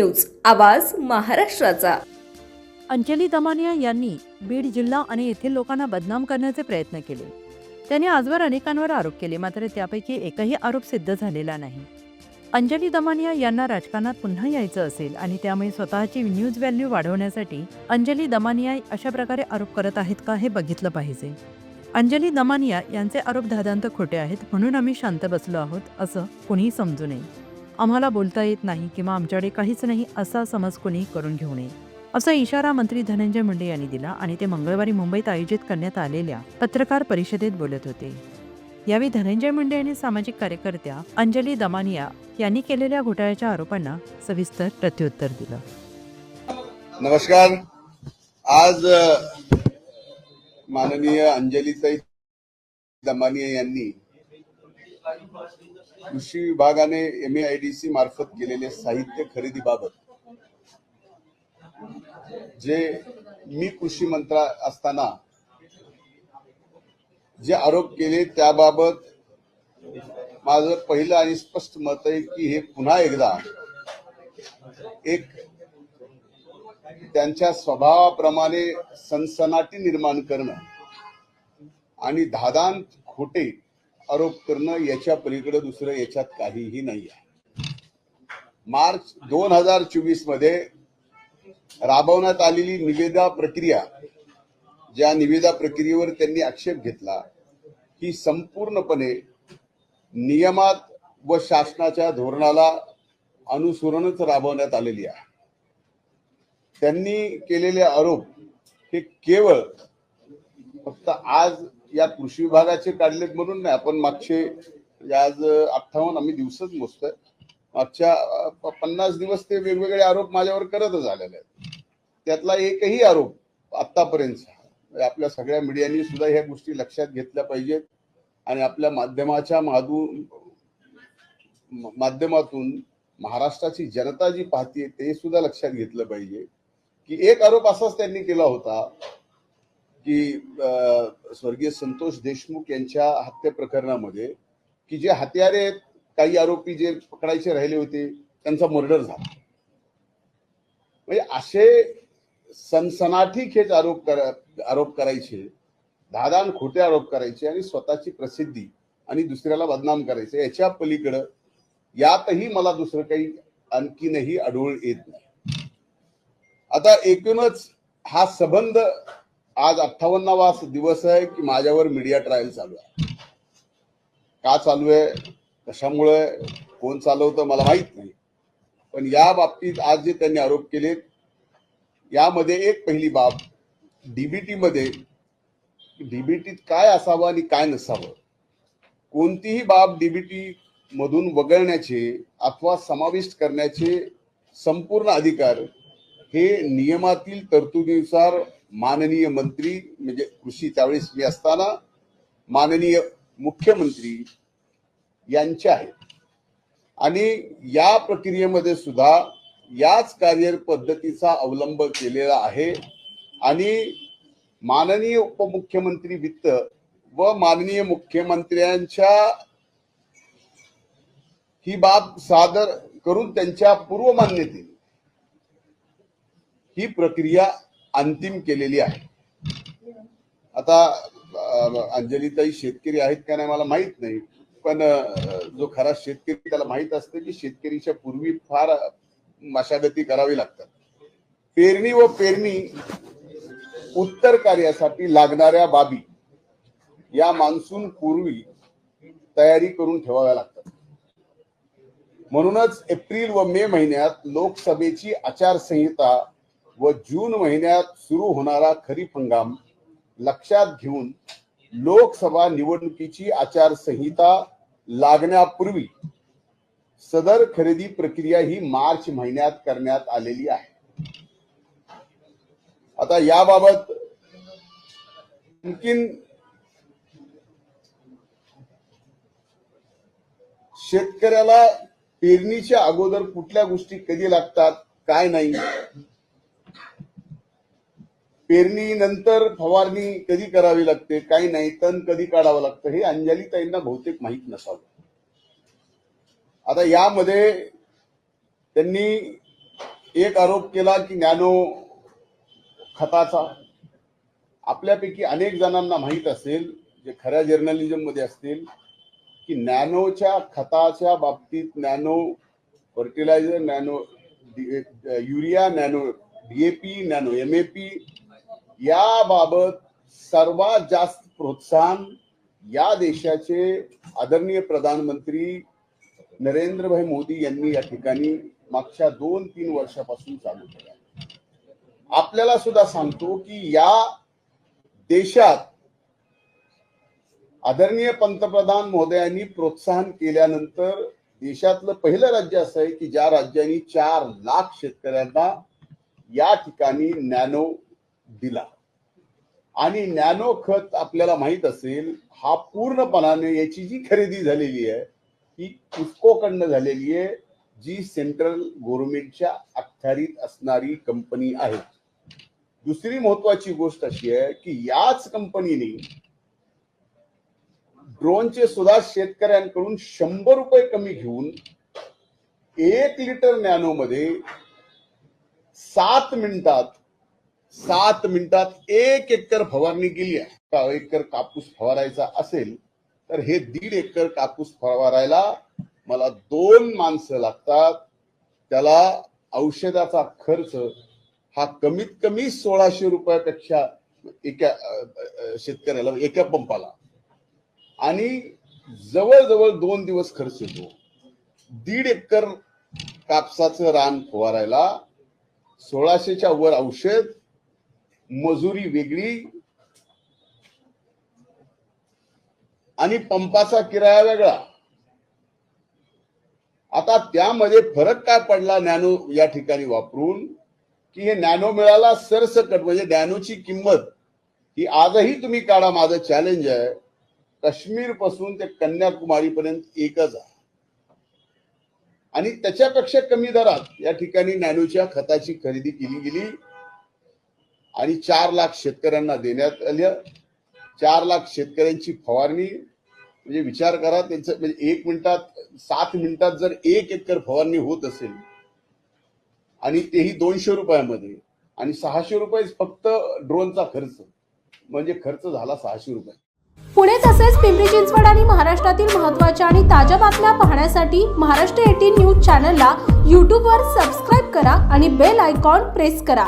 News आवाज महाराष्ट्राचा. अंजली दमानिया यांनी बीड जिल्हा आणि येथील लोकांना बदनाम करण्याचे प्रयत्न केले. त्यांनी आजवर अनेकांवर आरोप केले मात्र त्यापैकी एकही आरोप सिद्ध झालेला नाही. अंजली दमानिया यांना राजकारणात पुन्हा यायचं असेल आणि त्यामुळे स्वतःची न्यूज व्हॅल्यू वाढवण्यासाठी अंजली दमानिया अशा प्रकारे आरोप करत आहेत का हे बघितलं पाहिजे. अंजली दमानिया यांचे आरोप धादांत खोटे आहेत म्हणून आम्ही शांत बसलो आहोत असं कुणीही समजू नये. आम्हाला बोलता येत नाही किंवा आमच्याकडे काहीच नाही असा समज कोणी करून घेऊ नये. असा इशारा मंत्री धनंजय मुंडे यांनी दिला आणि ते मंगळवारी मुंबईत आयोजित करण्यात आलेल्या पत्रकार परिषदेत बोलत होते. यावेळी धनंजय मुंडे यांनी सामाजिक कार्यकर्त्या अंजली दमानिया यांनी केलेल्या घोटाळ्याच्या आरोपांना सविस्तर प्रत्युत्तर दिलं. नमस्कार. आज माननीय अंजलीताई दमानिया यांनी कृषी विभागाने एम सी मार्फत केलेले साहित्य खरेदीबाबत जे मी कृषी मंत्रा असताना जे आरोप केले त्याबाबत माझं पहिलं आणि स्पष्ट मत आहे की हे पुन्हा एकदा एक त्यांच्या स्वभावाप्रमाणे सनसनाटी निर्माण करणं आणि धादांत खोटे आरोप करणं याच्या पलीकडे दुसरं याच्यात काहीही नाही आहे. मार्च दोन हजार चोवीसमध्ये राबवण्यात आलेली निवेदा प्रक्रिया ज्या निवेदा प्रक्रियेवर त्यांनी आक्षेप घेतला ही संपूर्णपणे नियमात व शासनाच्या धोरणाला अनुसरूनच राबवण्यात आलेली आहे. त्यांनी केलेले आरोप हे केवळ फक्त आज या कृषी विभागाचे काढलेत म्हणून नाही आपण मागचे आज अठ्ठावन्न आम्ही दिवसच मोजतोय. मागच्या पन्नास दिवस ते वेगवेगळे आरोप माझ्यावर करतच आलेले आहेत. त्यातला एकही आरोप आतापर्यंत आपल्या सगळ्या मीडियानी सुद्धा ह्या गोष्टी लक्षात घेतल्या पाहिजेत. आणि आपल्या माध्यमाच्या माधू माध्यमातून महाराष्ट्राची जनता जी पाहतीये ते सुद्धा लक्षात घेतलं पाहिजे. की एक आरोप असाच त्यांनी केला होता की स्वर्गीय संतोष देशमुख यांच्या हत्या प्रकरणामध्ये की जे हत्यारे आहेत, काही आरोपी जे पकडायचे राहिले होते त्यांचा मर्डर झाला. म्हणजे असे सनसनाठी खेच आरोप कर आरोप करायचे धादान खोटे आरोप करायचे आणि स्वतःची प्रसिद्धी आणि दुसऱ्याला बदनाम करायचे याच्या पलीकडं यातही मला दुसरं काही आणखीनही आढळून येत नाही. आता एकूणच हा संबंध आज अठ्ठावन्नावा दिवस आहे की माझ्यावर मीडिया ट्रायल चालू आहे. का चालू आहे? कशामुळे? कोण चालवतं? मला माहीत नाही. पण या बाबतीत आज जे त्यांनी आरोप केलेत यामध्ये एक पहिली बाब डीबीटी मध्ये डीबीटीत काय असावं आणि काय नसावं? कोणतीही बाब डीबीटी मधून वगळण्याचे अथवा समाविष्ट करण्याचे संपूर्ण अधिकार हे नियमातील तरतुदीनुसार माननीय मंत्री म्हणजे कृषी त्यावेळेस मी असताना माननीय मुख्यमंत्री यांचे आहेत. आणि या प्रक्रियेमध्ये सुद्धा याच कार्य पद्धतीचा अवलंब केलेला आहे. आणि माननीय उपमुख्यमंत्री वित्त व माननीय मुख्यमंत्र्यांच्या ही बाब सादर करून त्यांच्या पूर्व मान्यतेने ही प्रक्रिया अंतिम केलेली आहे. आता अंजलीताई शेतकरी आहेत का नाही मला माहीत नाही. पण जो खरा शेतकरी त्याला माहीत असते की शेतकरीच्या पूर्वी फार मशागती करावी लागतात. पेरणी व पेरणी उत्तर कार्यासाठी लागणाऱ्या बाबी या मान्सून पूर्वी तयारी करून ठेवाव्या लागतात. म्हणूनच एप्रिल व मे महिन्यात लोकसभेची आचारसंहिता व जून महिन्यात सुरू होणारा खरीप हंगाम लक्षात घेऊन लोकसभा निवडणुकीची आचारसंहिता लागण्यापूर्वी सदर खरेदी प्रक्रिया ही मार्च महिन्यात करण्यात आलेली आहे. आता याबाबत आणखीन शेतकऱ्याला पेरणीच्या अगोदर कुठल्या गोष्टी कधी लागतात काय नाही पेरणीनंतर फवारणी कधी करावी लागते काही नाही तण कधी काढावं लागतं हे अंजली ताईंना बहुतेक माहीत नसावं. आता यामध्ये त्यांनी एक आरोप केला की नॅनो खताचा. आपल्यापैकी अनेक जणांना माहीत असेल जे खऱ्या जर्नलिझममध्ये असतील की नॅनोच्या खताच्या बाबतीत nano fertilizer nano urea nano DAP nano M A P याबाबत सर्वात जास्त प्रोत्साहन या देशाचे आदरणीय प्रधानमंत्री नरेंद्रभाई मोदी यांनी या ठिकाणी मागच्या दोन तीन वर्षापासून चालू केलं आपल्याला सुद्धा सांगतो की या देशात आदरणीय पंतप्रधान महोदयांनी प्रोत्साहन केल्यानंतर देशातलं पहिलं राज्य असं आहे की ज्या राज्यांनी चार लाख शेतकऱ्यांना या ठिकाणी नॅनो दिला. आणि नॅनो खत आपल्याला माहीत असेल हा पूर्णपणाने याची जी खरेदी झालेली आहे ही इफकोकडनं झालेली आहे जी सेंट्रल गव्हर्नमेंटच्या अखत्यारीत असणारी कंपनी आहे. दुसरी महत्वाची गोष्ट अशी आहे की याच कंपनीने ड्रोनचे सुद्धा शेतकऱ्यांकडून शंभर रुपये कमी घेऊन एक लिटर नॅनो मध्ये सात मिनिटात सात मिनिटात एक एकर फवारणी केली आहे. का एकर कापूस फवारायचा असेल तर हे दीड एकर कापूस फवारायला मला दोन माणसं लागतात. त्याला औषधाचा खर्च हा कमीत कमी सोळाशे रुपयापेक्षा एका शेतकऱ्याला एका पंपाला. आणि जवळजवळ दोन दिवस खर्च येतो. दीड एकर कापसाचं रान फवारायला सोळाशेच्या वर औषध मजुरी वेगळी आणि पंपाचा किराया वेगळा. आता त्यामध्ये फरक काय पडला नॅनो या ठिकाणी वापरून? की हे नॅनो मिळाला सरसकट म्हणजे नॅनोची किंमत ही आजही तुम्ही काढा माझं चॅलेंज आहे. काश्मीरपासून ते कन्याकुमारी पर्यंत एकच आहे. आणि त्याच्यापेक्षा कमी दरात या ठिकाणी नॅनोच्या खताची खरेदी केली गेली. आणि चार लाख शेतकऱ्यांना देण्यात आल्या चार लाख शेतकऱ्यांची फवारणी म्हणजे विचार करा त्यांचं म्हणजे एक मिनिटात सात मिनिटात जर एक एकर फवारणी होत असेल आणि तेही दोनशे रुपयामध्ये आणि सहाशे रुपये फक्त ड्रोनचा खर्च म्हणजे खर्च झाला सहाशे रुपये. पुणे तसेच पिंपरी चिंचवड आणि महाराष्ट्रातील महत्त्वाच्या आणि ताज्या बातम्या पाहण्यासाठी महाराष्ट्र एटीन न्यूज चॅनलला यूट्यूबवर सबस्क्राईब करा आणि बेल आयकॉन प्रेस करा.